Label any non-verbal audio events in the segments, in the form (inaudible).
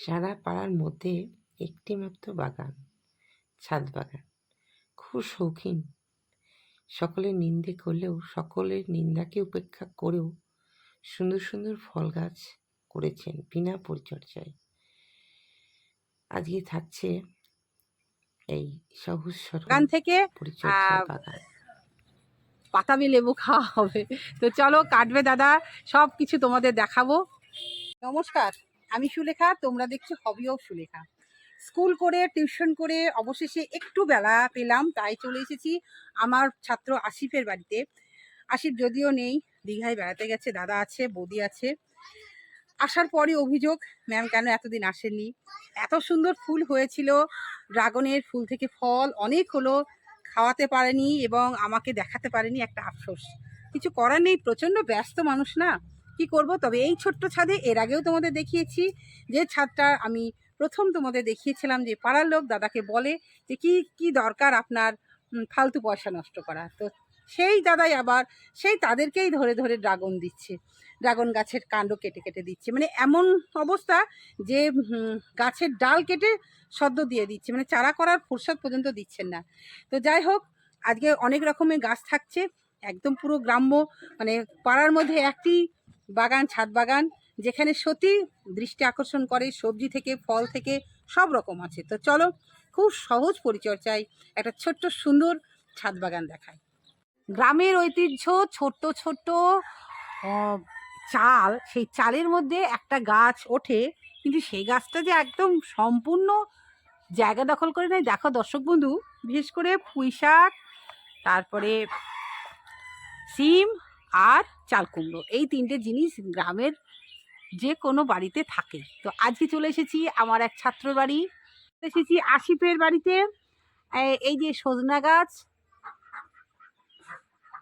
সারা পাড়ার মধ্যে একটি মাত্র বাগান ছাদ বাগান। খুব শৌখিন। সকলের নিন্দে করলেও সকলের নিন্দাকে উপেক্ষা করেও সুন্দর সুন্দর ফল গাছ করেছেন বিনা পরিচর্যায়। আজকে থাকছে এই সহজ সরকার থেকে বাতাবি লেবু খাওয়া হবে। তো চলো কাটবে দাদা সব কিছু তোমাদের দেখাবো। নমস্কার। আমি সুলেখা, তোমরা দেখছ হবিও সুলেখা। স্কুল করে, টিউশন করে অবশেষে একটু বেলা পেলাম, তাই চলে এসেছি আমার ছাত্র আসিফের বাড়িতে। আসিফ যদিও নেই, দীঘায় বেড়াতে গেছে, দাদা আছে, বৌদি আছে। আসার পরে অভিযোগ, ম্যাম, কেন এতদিন আসেননি? এত সুন্দর ফুল হয়েছিল, ড্রাগনের ফুল থেকে ফল অনেক হলো, খাওয়াতে পারেনি এবং আমাকে দেখাতে পারেনি একটা আফসোস। কিছু করার নেই, প্রচণ্ড ব্যস্ত মানুষ না? কি করব? তবে এই ছোট্ট ছাদে এর আগেও তোমাদের দেখিয়েছি যে ছাদটা আমি প্রথম তোমাদের দেখিয়েছিলাম যে পাড়ার লোক দাদাকে বলে যে কি কি দরকার আপনার ফালতু পয়সা নষ্ট করা। তো সেই দাদাই আবার, সেই তাদেরকেই ধরে ধরে ড্রাগন দিচ্ছে। ড্রাগন গাছের কাণ্ড কেটে কেটে দিচ্ছে। মানে এমন অবস্থা যে গাছের ডাল কেটে সদ্য দিয়ে দিচ্ছে। মানে চারা করার ফুরসত পর্যন্ত দিচ্ছেন না। তো যাই হোক, আজকে অনেক রকমের গাছ থাকছে। একদম পুরো গ্রাম্য মানে পাড়ার মধ্যে একটি বাগান, ছাদ বাগান, যেখানে সত্যি দৃষ্টি আকর্ষণ করে, সবজি থেকে, ফল থেকে, সব রকম আছে। তো চলো, খুব সহজ পরিচর্যায় একটা ছোট্ট সুন্দর ছাদ বাগান দেখায় গ্রামের ঐতিহ্য, ছোট্ট ছোট্ট চাল, সেই চালের মধ্যে একটা গাছ ওঠে, কিন্তু সেই গাছটা যে একদম সম্পূর্ণ জায়গা দখল করে নেয়, দেখো দর্শক বন্ধু, বিশেষ করে পুঁই শাক তারপরে সিম আর চাল কুমড়ো। এই তিনটে জিনিস গ্রামের যে কোনো বাড়িতে থাকে। তো আজকে চলে এসেছি আমার এক ছাত্র বাড়ি। এসেছি আশিফের বাড়িতে। এই যে সজনা গাছ,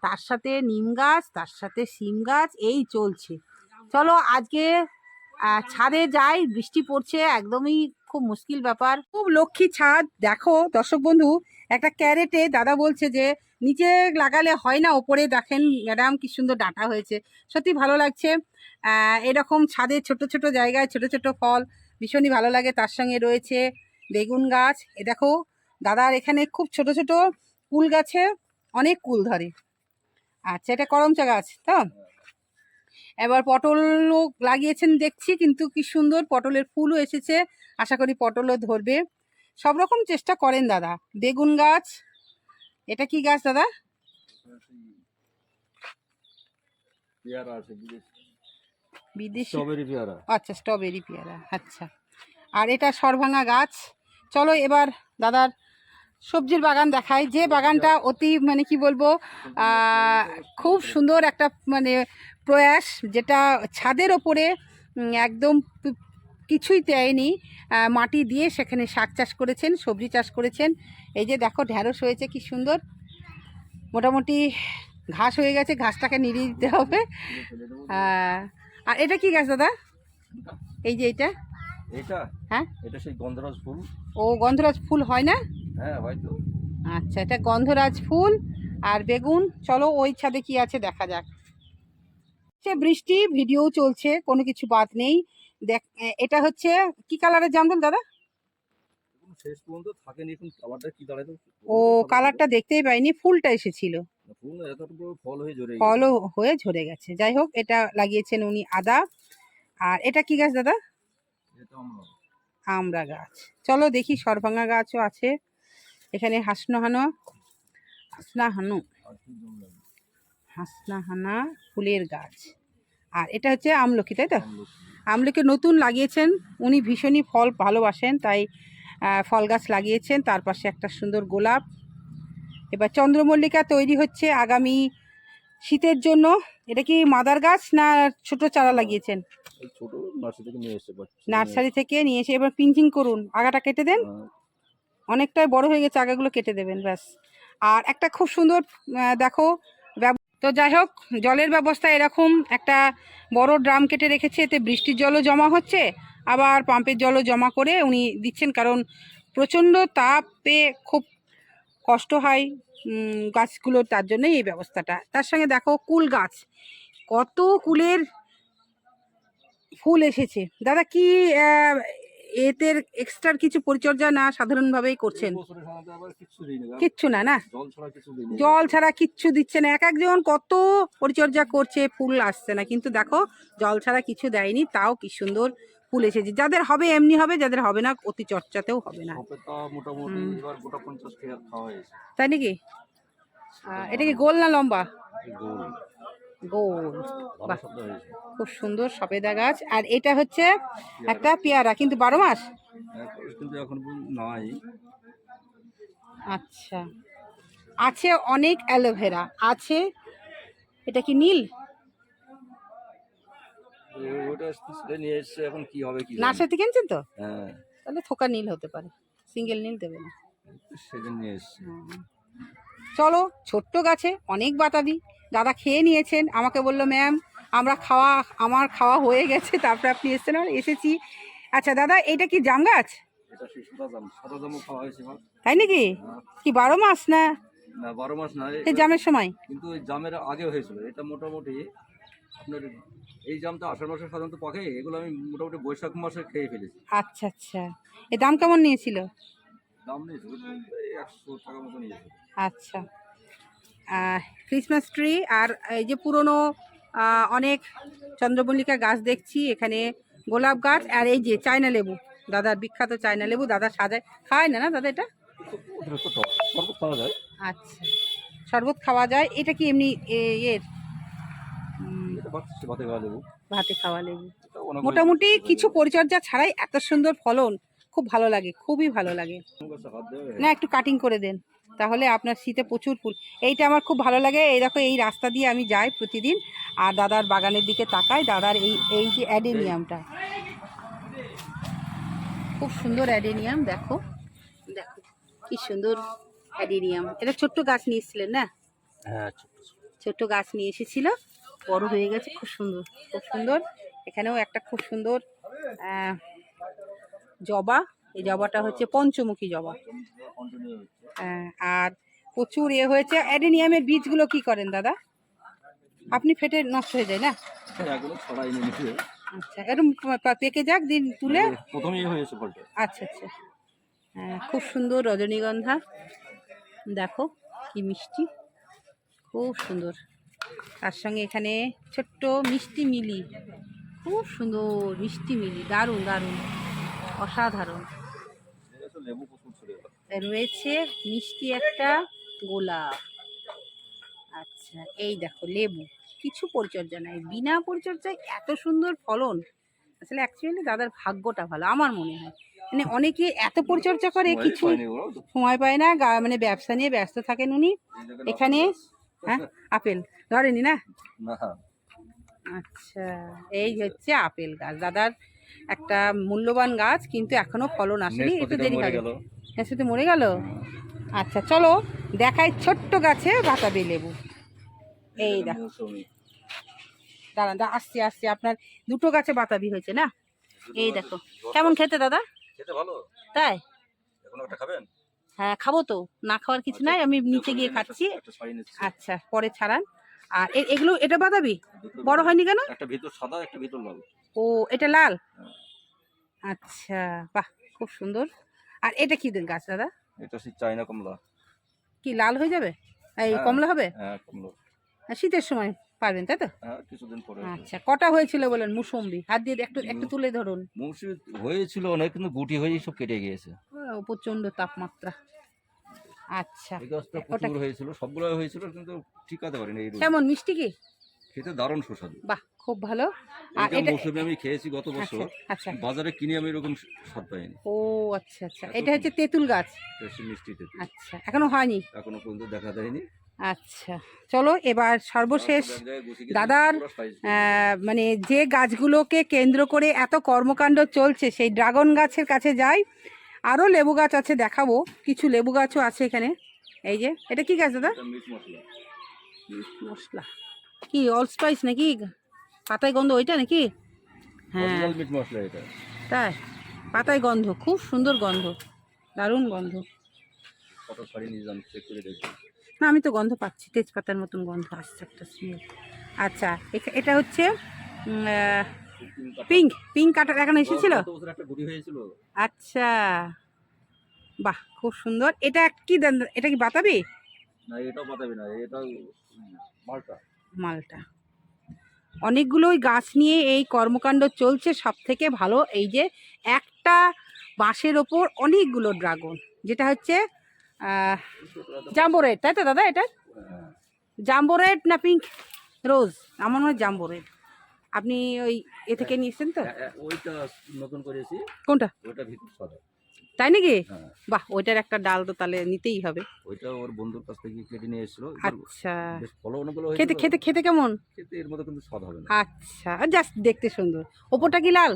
তার সাথে নিম গাছ, তার সাথে সিম গাছ, এই চলছে। চলো আজকে ছাদে যাই, বৃষ্টি পড়ছে, একদমই খুব মুশকিল ব্যাপার। খুব লক্ষ্মী ছাদ, দেখো দর্শক বন্ধু একটা ক্যারেটে দাদা বলছে যে, নিচে লাগালে হয় না, ওপরে দেখেন ম্যাডাম কি সুন্দর ডাঁটা হয়েছে। সত্যি ভালো লাগছে। এরকম ছাদে ছোট ছোট জায়গায় ছোট ছোট ফল ভীষণই ভালো লাগে। তার সঙ্গে রয়েছে বেগুন গাছ। এ দেখো, দাদার এখানে খুব ছোট ছোট কুল গাছে অনেক কুল ধরে। আচ্ছা এটা করমচা গাছ, তো? এবার পটলও লাগিয়েছেন দেখছি, কিন্তু কি সুন্দর পটলের ফুলও এসেছে। আশা করি পটলও ধরবে। সব রকম চেষ্টা করেন দাদা। বেগুন গাছ এটা কি গাছ দাদা? বিদেশি। আচ্ছা স্ট্রবেরি পেয়ারা আচ্ছা। আর এটা সরভাঙা গাছ। চলো এবার দাদার সবজির বাগান দেখাই। যে বাগানটা অতি মানে কি বলব খুব সুন্দর একটা মানে প্রয়াস যেটা ছাদের ওপরে একদম কিছুই দেয়নি। মাটি দিয়ে সেখানে শাক চাষ করেছেন সবজি চাষ করেছেন। এই যে দেখো ঢ্যাঁড়স হয়েছে কি সুন্দর। মোটামুটি ঘাস হয়ে গেছে ঘাসটাকে নিড়িয়ে দিতে হবে। আর এটা কি গাছ দাদা? এই যে এটা? এটা? হ্যাঁ? এটা সেই গন্ধরাজ ফুল। ও গন্ধরাজ ফুল হয় না? হ্যাঁ হয়তো আচ্ছা এটা গন্ধরাজ ফুল আর বেগুন। চলো ওই ছাদে কি আছে দেখা যাক। সে বৃষ্টি ভিডিও চলছে কোনো কিছু বাদ নেই। দেখ এটা হচ্ছে কি কালারের জামরুল দাদা? এখন শেষ পর্যন্ত থাকেনি এখন কালারটা কি দাঁড়ায় ও কালারটা দেখতেই পাইনি ফুলটা এসেছিল। ফল হয়ে ফলও হয়ে ঝরে গেছে। যাই হোক এটা লাগিয়েছেন উনি আদা। আর এটা কি গাছ দাদা? আমরা। গাছ। চলো দেখি সরভাঙা গাছও আছে। এখানে হাসনাহানো হাসনাহানু হাসনাহানা ফুলের গাছ। আর এটা হচ্ছে আমলকি তাই তো? আমলকি। নতুন লাগিয়েছেন উনি ভীষণই ফল ভালোবাসেন তাই ফল গাছ লাগিয়েছেন তার পাশে একটা সুন্দর গোলাপ। এবার চন্দ্রমল্লিকা তৈরি হচ্ছে আগামী শীতের জন্য। এটা কি মাদার গাছ না ছোট চারা লাগিয়েছেন? নার্সারি থেকে নিয়ে এসে এবার পিঞ্চিং করুন আগাটা কেটে দেন। অনেকটাই বড় হয়ে গেছে আগাগুলো কেটে দেবেন ব্যাস। আর একটা খুব সুন্দর দেখো তো যাই হোক, জলের ব্যবস্থা এরকম। একটা বড় ড্রাম কেটে রেখেছে, এতে বৃষ্টির জলও জমা হচ্ছে। আবার পাম্পের জলও জমা করে উনি দিচ্ছেন, কারণ প্রচণ্ড তাপে খুব কষ্ট হয় গাছগুলোর। তার জন্যই এই ব্যবস্থাটা। তার সঙ্গে দেখো, কুল গাছ। কত কুলের ফুল এসেছে। দাদা, কি এতে এক্সট্রা কিছু পরিচর্যা না সাধারণভাবেই করছেন। কিচ্ছু না না? জল ছাড়া কিচ্ছু দিচ্ছে না। এক একজন কত পরিচর্যা করছে ফুল আসছে না। কিন্তু দেখো জল ছাড়া কিছু দেয়নি তাও কি সুন্দর ফুল এসেছে। যাদের হবে এমনি হবে যাদের হবে না অতি চর্চাতেও হবে না। তাই নাকি? এটা কি গোল না লম্বা? গোল। বাহ খুব সুন্দর সবেদা গাছ। আর এটা হচ্ছে একটা পেয়ারা কিন্তু বারো মাস? কিন্তু এখন পর্যন্ত আচ্ছা। আছে অনেক অ্যালোভেরা। আছে এটা কি নীল। নার্সারি থেকে কিনছেন তো? হ্যাঁ। তাহলে থোকা নীল হতে পারে সিঙ্গেল নীল দেবে না। চলো ছোট্ট গাছে অনেক বাতাবি। দাদা খেয়ে নিয়েছেন। আমাকে বলল ম্যাম আমরা খাওয়া আমার খাওয়া হয়ে গেছে তারপরে আপনি এসেছেন আর এসেছি। আচ্ছা দাদা এটা কি জাম গাছ? তাই নাকি? হ্যাঁ। কি বারো মাস না? না বারো মাস না এই জামের সময়? কিন্তু জামের আগে হয়েছিল এটা মোটামুটি আপনার এই জামটা আষাঢ় মাসে সাধারণত পাকে এগুলো আমি মোটামুটি বৈশাখ মাসে খেয়ে ফেলেছি। আচ্ছা আচ্ছা। এর দাম কেমন নিয়েছিল? দাম নিয়েছিল একশো টাকা মতো নিয়েছিল। আচ্ছা। ক্রিসমাস ট্রি আর এই যে পুরনো অনেক চন্দ্রমল্লিকা গাছ দেখছি এখানে গোলাপ গাছ আর এই যে চায়না লেবু। দাদার বিখ্যাত চায়না লেবু দাদা সাজায়। খায় না না দাদা এটা? আচ্ছা শরবত খাওয়া যায়। এটা কি এমনি এর? ভাতে খাওয়া লেবু। মোটামুটি কিছু পরিচর্যা ছাড়াই এত সুন্দর ফলন খুব ভালো লাগে খুবই ভালো লাগে। না একটু কাটিং করে দেন। তাহলে আপনার শীতে প্রচুর ফুল। এইটা আমার খুব ভালো লাগে। এই দেখো এই রাস্তা দিয়ে আমি যাই প্রতিদিন। আর দাদার বাগানের দিকে তাকাই। দাদার এই এই যে অ্যাডেনিয়ামটা। খুব সুন্দর অ্যাডেনিয়াম দেখো। দেখো কি সুন্দর অ্যাডেনিয়াম। এটা ছোট্ট গাছ নিয়ে এসেছিলেন না? হ্যাঁ ছোট ছোট। ছোট্ট গাছ নিয়ে এসেছিল। বড় হয়ে গেছে খুব সুন্দর খুব সুন্দর। এখানেও একটা খুব সুন্দর জবা। এই জবাটা হচ্ছে পঞ্চমুখী জবা। হ্যাঁ, আর প্রচুর এ হয়েছে। অ্যাডেনিয়ামের বীজগুলো কি করেন দাদা? আপনি ফেটে নষ্ট হয়ে যায় না? এগুলো আচ্ছা এরকম পেকে যাক দিন তুলে। প্রথমেই আচ্ছা আচ্ছা। হ্যাঁ খুব সুন্দর রজনীগন্ধা। দেখো কি মিষ্টি। খুব সুন্দর। তার সঙ্গে এখানে ছোট্ট মিষ্টি মিলি। খুব সুন্দর মিষ্টি মিলি। দারুণ দারুণ। অসাধারণ। রয়েছে মিষ্টি একটা গোলাপ। আচ্ছা এই দেখো লেবু। কিছু পরিচর্যা নাই বিনা পরিচর্যায় এত সুন্দর ফলন। আসলে অ্যাকচুয়ালি দাদার ভাগ্যটা ভালো আমার মনে হয়। মানে অনেকে এত পরিচর্যা করে কিছু সময় পায় না মানে ব্যবসা নিয়ে ব্যস্ত থাকেন উনি। এখানে হ্যাঁ আপেল। ধরেনি না। আচ্ছা এই হচ্ছে আপেল গাছ। দাদার একটা মূল্যবান গাছ কিন্তু এখনও ফলন আসেনি। একটু দেরি হবে নেসুতে মরে গেল? আচ্ছা চলো দেখাই ছোট্ট গাছে বাতাবি লেবু। এই দেখো। দাঁড়ান দা আসছে আসছে। আপনার দুটো গাছে বাতাবি হয়েছে না? এই দেখো। কেমন খেতে দাদা? খেতে ভালো। তাই? একটা খাবেন? হ্যাঁ খাব তো। না খাওয়ার কিছু নাই আমি নিচে গিয়ে খাচ্ছি। আচ্ছা পরে ছাড়ান। আর এগুলো এটা দুটো বড় হয়নি কেন? একটা ভিতর সাদা একটা ভিতর লাল। ও এটা লাল? হ্যাঁ। আচ্ছা বাহ খুব সুন্দর। আর এটা কি গাছ দাদা? এটা সেই চাইনা কমলা। কি লাল হয়ে যাবে? এই হ্যাঁ। কমলা হবে? হ্যাঁ কমলা। শীতের সময় পারবেন তাই তো? হ্যাঁ কিছুদিন পরে। আচ্ছা কটা হয়েছিল বলেন মুসম্বি? হাত দিয়ে একটু একটু তুলে ধরুন। মৌসুমী হয়েছিল অনেক কিন্তু গুটি হয়ে সব কেটে গিয়েছে। ও, প্রচণ্ড তাপমাত্রা। আচ্ছা এই গাছটা প্রচুর হয়েছিল সবগুলো হয়েছিল কিন্তু ঠিকাতে পারিনি এই কেমন মিষ্টি কি? খেতে দারুণ সুস্বাদু। বাহ খুব ভালো। আর এটা মৌসুমী আমি খেয়েছি গত আচ্ছা বছর আচ্ছা। বাজারে কিনে আমি এরকম স্বাদ পাইনি। ও আচ্ছা আচ্ছা। এটা হচ্ছে তেঁতুল গাছ? মিষ্টি আচ্ছা এখনও হয়নি? এখনও পর্যন্ত দেখা দেয়নি আচ্ছা চলো এবার সর্বশেষ দাদার, মানে যে গাছগুলোকে কেন্দ্র করে এত কর্মকাণ্ড চলছে সেই ড্রাগন গাছের কাছে যাই। আরও লেবু গাছ আছে দেখাবো। কিছু লেবু গাছও আছে এখানে। এই যে এটা কি গাছ দাদা? মশলা। কি অল স্পাইস নাকি? পাতায় গন্ধ ওইটা নাকি? হ্যাঁ। তাই? পাতায় গন্ধ খুব সুন্দর গন্ধ। দারুণ গন্ধ। না আমি তো গন্ধ পাচ্ছি তেজপাতার মতন গন্ধ আসছে একটা স্মেল আচ্ছা এটা হচ্ছে পিঙ্ক পিঙ্ক কাটার এখন এসেছিল? আচ্ছা। বাহ খুব সুন্দর। এটা কি এটা কি বাতাবি? না এটাও পাতাবি না এটা মালটা। মালটা। অনেকগুলোই গাছ নিয়ে এই কর্মকাণ্ড চলছে। সব থেকে ভালো এই যে একটা বাঁশের ওপর অনেকগুলো ড্রাগন যেটা হচ্ছে জাম্বো রেড তাই তো দাদা এটা? হ্যাঁ। জাম্বো রেড না পিঙ্ক রোজ আমার মনে হয় জাম্বো রেড আপনি ওই এ থেকে নিয়েছেন তো? এ- এ- ওইটা নতুন করেছি। কোনটা? ওইটা ভিতর সাদা তাই নাকি? হ্যাঁ। বাহ ওইটার একটা ডাল তো তাহলে নিতেই হবে। ওইটা ওর বন্ধুর কাছ থেকে কেটে নিয়ে এসেছিল। আচ্ছা। খেতে খেতে খেতে কেমন? খেতে এর মতো কিন্তু স্বাদ হবে না। আচ্ছা জাস্ট দেখতে সুন্দর। ওপরটা কি লাল?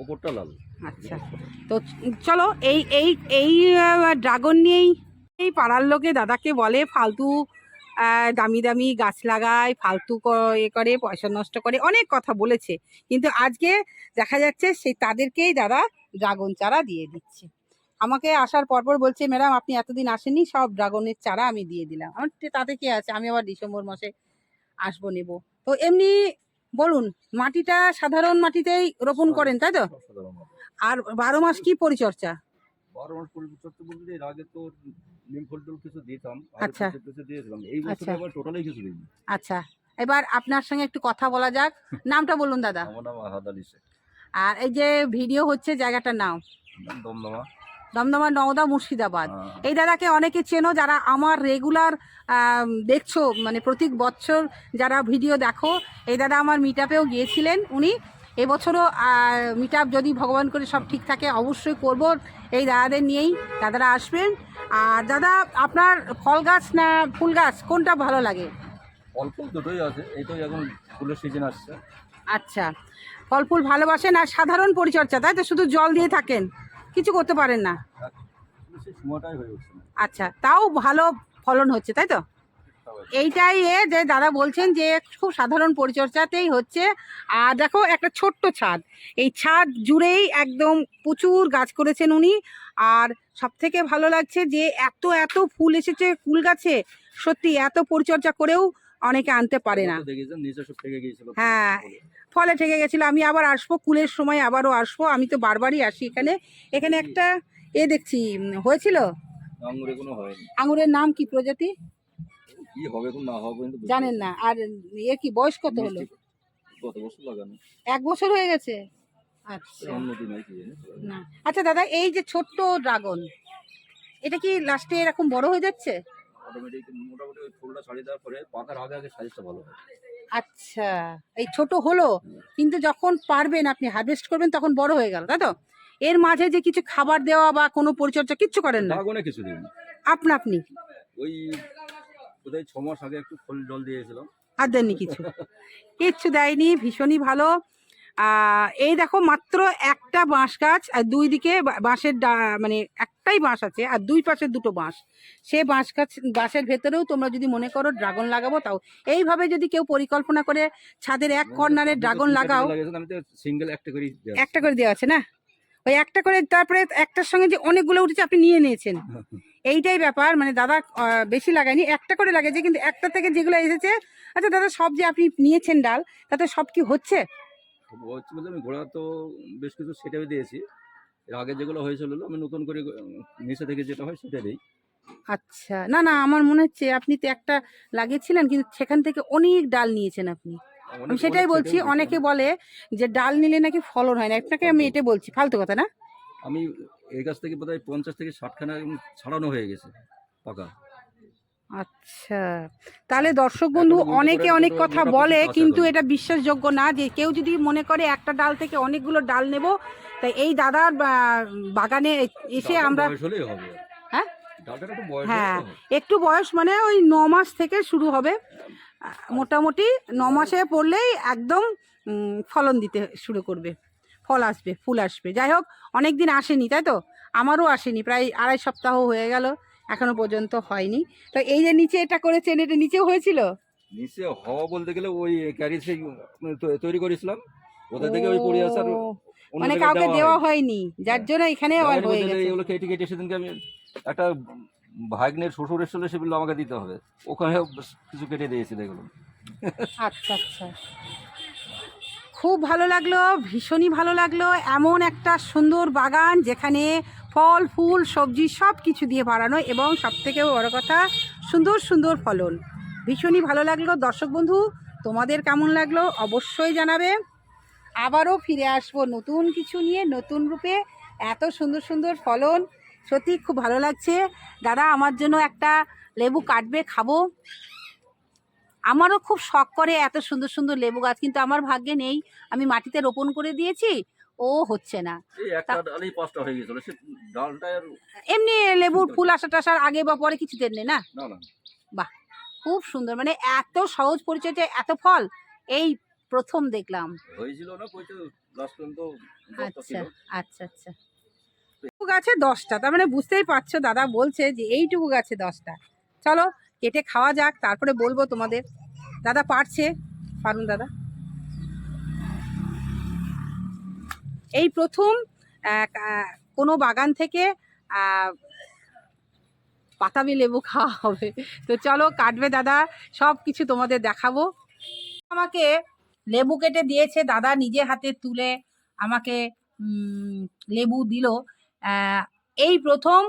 ওপরটা লাল। আচ্ছা তো চলো এই এই এই ড্রাগন নিয়েই এই পাড়ার লোকে দাদাকে বলে ফালতু দামি দামি গাছ লাগায় ফালতু এ করে পয়সা নষ্ট করে অনেক কথা বলেছে। কিন্তু আজকে দেখা যাচ্ছে সেই তাদেরকেই দাদা ড্রাগন চারা দিয়ে দিচ্ছে। আমাকে আসার পরপর বলছে ম্যাডাম আপনি এতদিন আসেননি সব ড্রাগনের চারা আমি দিয়ে দিলাম। আমার তাতে কি আছে? আমি আবার ডিসেম্বর মাসে আসব নেব। তো এমনি বলুন মাটিটা সাধারণ মাটিতেই রোপণ করেন তাই তো। আর বারো মাস কি পরিচর্যা? বারো মাস পরিচর্যা বলতে এর আগে তো নিম ফুল টুল কিছু দিতাম আচ্ছা। কিছু কিছু দিয়েছিলাম এই বছর আচ্ছা। আবার টোটালি কিছু দিইনি। আচ্ছা এবার আপনার সঙ্গে একটু কথা বলা যাক। (laughs) নামটা বলুন দাদা। আমার নাম আহাদ আলী শেখ। আর এই যে ভিডিও হচ্ছে জায়গাটার নাম? দমদমা। দমদমা নওদা মুর্শিদাবাদ। হ্যাঁ। এই দাদাকে অনেকে চেনো যারা আমার রেগুলার দেখছ মানে প্রতি বছর যারা ভিডিও দেখো এই দাদা আমার মিটাপেও গিয়েছিলেন উনি। এবছরও মিট আপ যদি ভগবান করে সব ঠিক থাকে অবশ্যই করব। এই দাদাদের নিয়েই দাদারা আসবেন। আর দাদা আপনার ফল গাছ না ফুল গাছ? কোনটা ভালো লাগে? অল্প দুটোই আছে এখন ফুলের সিজন আসছে। আচ্ছা ফল ফুল ভালোবাসেন আর সাধারণ পরিচর্যা তাই তো? শুধু জল দিয়ে থাকেন কিছু করতে পারেন না। হয়ে না আচ্ছা তাও ভালো ফলন হচ্ছে তাই তো? এইটাই এ যে দাদা বলছেন যে খুব সাধারণ পরিচর্যাতেই হচ্ছে। আর দেখো একটা ছোট্ট ছাদ। এই ছাদ জুড়েই একদম প্রচুর গাছ করেছেন উনি। আর সব থেকে ভালো লাগছে যে এত এত ফুল এসেছে ফুল গাছে। সত্যি এত পরিচর্যা করেও অনেকে আনতে পারে না। হ্যাঁ। ফলে ঠেকে গেছিল। আমি আবার আসব কুলের সময় আবারও আসব। আমি তো বারবারই আসি এখানে। এখানে একটা এ দেখছি হয়েছিল? আঙুরের নাম কি প্রজাতি? কি হবে এখন না হবে কিন্তু জানেন না। আর এ কি বয়স কত হলো? কত? বছর লাগানো? এক বছর হয়ে গেছে? আচ্ছা। না। আচ্ছা দাদা এই যে ছোট্ট ড্রাগন এটা কি লাস্টে এরকম বড় হয়ে যাচ্ছে? অটোমেটিক মোটামুটি ফুলটা ছাড়িয়ে দেওয়ার পরে পাতার আগে আগে সাইজটা ভালো হয়। আচ্ছা। এই ছোট হলো কিন্তু যখন পারবেন আপনি হারভেস্ট করবেন তখন বড় হয়ে গেল তাই তো? এর মাঝে যে কিছু খাবার দেওয়া বা কোনো পরিচর্যা কিচ্ছু করেন না। কিছু দিন। আপনা আপনি? ওই বোধহয় ছ মাস আগে একটু ফুল জল দিয়েছিলাম। আর দেননি কিছু? (laughs) কিচ্ছু দেয়নি ভীষণই ভালো। এই দেখো মাত্র একটা বাঁশ গাছ আর দুই দিকে বাঁশের মানে একটাই বাঁশ আছে আর দুই পাশে দুটো বাঁশ। সে বাঁশ গাছ বাঁশের ভেতরেও তোমরা যদি মনে করো ড্রাগন লাগাবো তাও এইভাবে যদি কেউ পরিকল্পনা করে ছাদের এক কর্নারে ড্রাগন লাগাও। করে সিঙ্গেল একটা দেওয়া একটা করে দেওয়া আছে না? ওই একটা করে তারপরে একটার সঙ্গে যে অনেকগুলো উঠেছে আপনি নিয়ে নিয়েছেন। (laughs) এইটাই ব্যাপার মানে দাদা বেশি লাগায়নি একটা করে লাগিয়েছে কিন্তু একটা থেকে যেগুলো এসেছে আচ্ছা দাদা সব যে আপনি নিয়েছেন ডাল তাতে সব কি হচ্ছে? হচ্ছে বলতে আমি ঘোড়া তো বেশ কিছু সেটাই দিয়েছি। এর আগে যেগুলো হয়েছিল আমি নতুন করে নিচে থেকে যেটা হয় সেটা দিই। আচ্ছা না না আমার মনে হচ্ছে আপনি তো একটা লাগিয়েছিলেন কিন্তু সেখান থেকে অনেক ডাল নিয়েছেন আপনি। আমি সেটাই বলছি অনেকে বলে যে ডাল নিলে নাকি ফলন হয় না আপনাকে আমি এটা বলছি ফালতু কথা না? আমি এই গাছ থেকে বোধহয় পঞ্চাশ থেকে ষাটখানা ছাড়ানো হয়ে গেছে পাকা। আচ্ছা। তাহলে দর্শক বন্ধু অনেকে অনেক কথা বলে কিন্তু এটা বিশ্বাসযোগ্য না যে কেউ যদি মনে করে একটা ডাল থেকে অনেকগুলো ডাল নেব তাই এই দাদার বাগানে এসে আমরা হ্যাঁ? একটু বয়স হ্যাঁ। একটু বয়স মানে ওই ন মাস থেকে শুরু হবে। মোটামুটি ন মাসে পড়লেই একদম ফলন দিতে শুরু করবে। ফল আসবে ফুল আসবে। যাই হোক অনেক দিন আসেনি তাই তো? আমারও আসেনি প্রায় আড়াই সপ্তাহ হয়ে গেল এখনও পর্যন্ত হয়নি। তো এই যে নিচে এটা করেছেন এটা নিচেও হয়েছিল? নিচে হওয়া বলতে গেলে ওই ক্যারি সেই তৈরি করেছিলাম। ওদের থেকে ওই পড়ে আসার মানে কাউকে দেওয়া হয়নি। যার হ্যাঁ। জন্য এখানে হয়ে গেছে। এগুলো কেটে কেটে সেদিনকে আমি একটা ভাগ্নের শ্বশুর এসেছিল সেগুলো আমাকে দিতে হবে। ওখানে কিছু কেটে দিয়েছি দেখুন আচ্ছা আচ্ছা। খুব ভালো লাগল, ভীষণই ভালো লাগল। এমন একটা সুন্দর বাগান যেখানে ফল, ফুল, সবজি সব কিছু দিয়ে বাড়ানো এবং সবথেকে বড় কথা, সুন্দর সুন্দর ফলন। ভীষণই ভালো লাগল। দর্শক বন্ধু, তোমাদের কেমন লাগল অবশ্যই জানাবে। আবারও ফিরে আসব নতুন কিছু নিয়ে, নতুন রূপে। এত সুন্দর সুন্দর ফলন সত্যি খুব ভালো লাগছে। দাদা, আমার জন্য একটা লেবু কাটবে, খাব। আমারও খুব শখ করে এত সুন্দর সুন্দর লেবু গাছ কিন্তু আমার ভাগ্যে নেই। আমি মাটিতে রোপণ করে দিয়েছি ও হচ্ছে না। এমনি লেবুর ফুল আসা টাসার আগে বা পরে কিছু দেন না? না খুব সুন্দর। মানে এত সহজ পরিচর্যায় এত ফল এই প্রথম দেখলাম। হয়েছিল না আচ্ছা আচ্ছা আচ্ছা। এইটুকু গাছে দশটা তার মানে বুঝতেই পারছ দাদা বলছে যে এইটুকু গাছে দশটা। চলো কেটে খাওয়া যাক, তারপরে বলব তোমাদের। দাদা পারছে? পারুন দাদা। এই প্রথম কোনো বাগান থেকে পাতাবি লেবু খাওয়া হবে। তো চলো, কাটবে দাদা, সব কিছু তোমাদের দেখাবো। আমাকে লেবু কেটে দিয়েছে, দাদা নিজে হাতে তুলে আমাকে লেবু দিল। এই প্রথম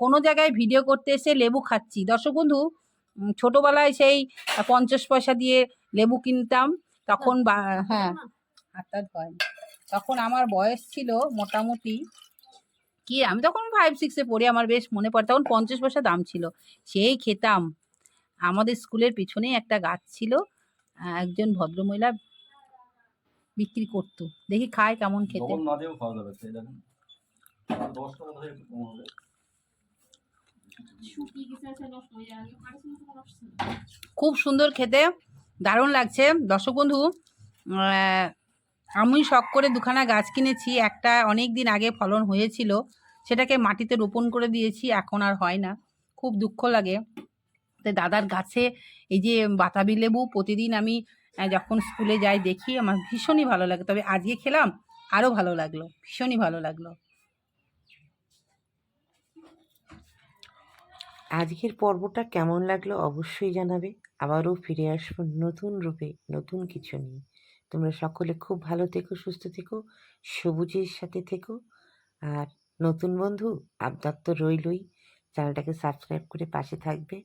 কোনো জায়গায় ভিডিও করতে এসে লেবু খাচ্ছি। দর্শক বন্ধু ছোটবেলায় সেই পঞ্চাশ পয়সা দিয়ে লেবু কিনতাম। তখন হ্যাঁ হয় তখন আমার বয়স ছিল মোটামুটি, কি, আমি তখন ফাইভ সিক্সে পড়ি, আমার বেশ মনে পড়ে। তখন পঞ্চাশ পয়সা দাম ছিল। সেই খেতাম। আমাদের স্কুলের পিছনেই একটা গাছ ছিল একজন ভদ্রমহিলা বিক্রি করতো। দেখি খায় কেমন খেতে। খুব সুন্দর খেতে, দারুণ লাগছে। দর্শক বন্ধু আমি শখ করে দুখানা গাছ কিনেছি। একটা অনেক দিন আগে ফলন হয়েছিল, সেটাকে মাটিতে রোপণ করে দিয়েছি, এখন আর হয় না। খুব দুঃখ লাগে। তাই দাদার গাছে এই যে বাতাবি লেবু প্রতিদিন আমি যখন স্কুলে যাই দেখি, আমার ভীষণই ভালো লাগে। তবে আজকে খেলাম আরও ভালো লাগল, ভীষণই ভালো লাগল। আজকের পর্বটা কেমন লাগল অবশ্যই জানাবে। আবারও ফিরে আসব নতুন রূপে, নতুন কিছু নিয়ে। তোমরা সকলে খুব ভালো থেকো, সুস্থ থেকো, সবুজের সাথে থেকো। আর নতুন বন্ধু, আবদার তো রইলই। চ্যানেলটাকে সাবস্ক্রাইব করে পাশে থাকবে।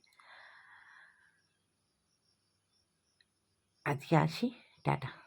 আজকে আসি, টাটা।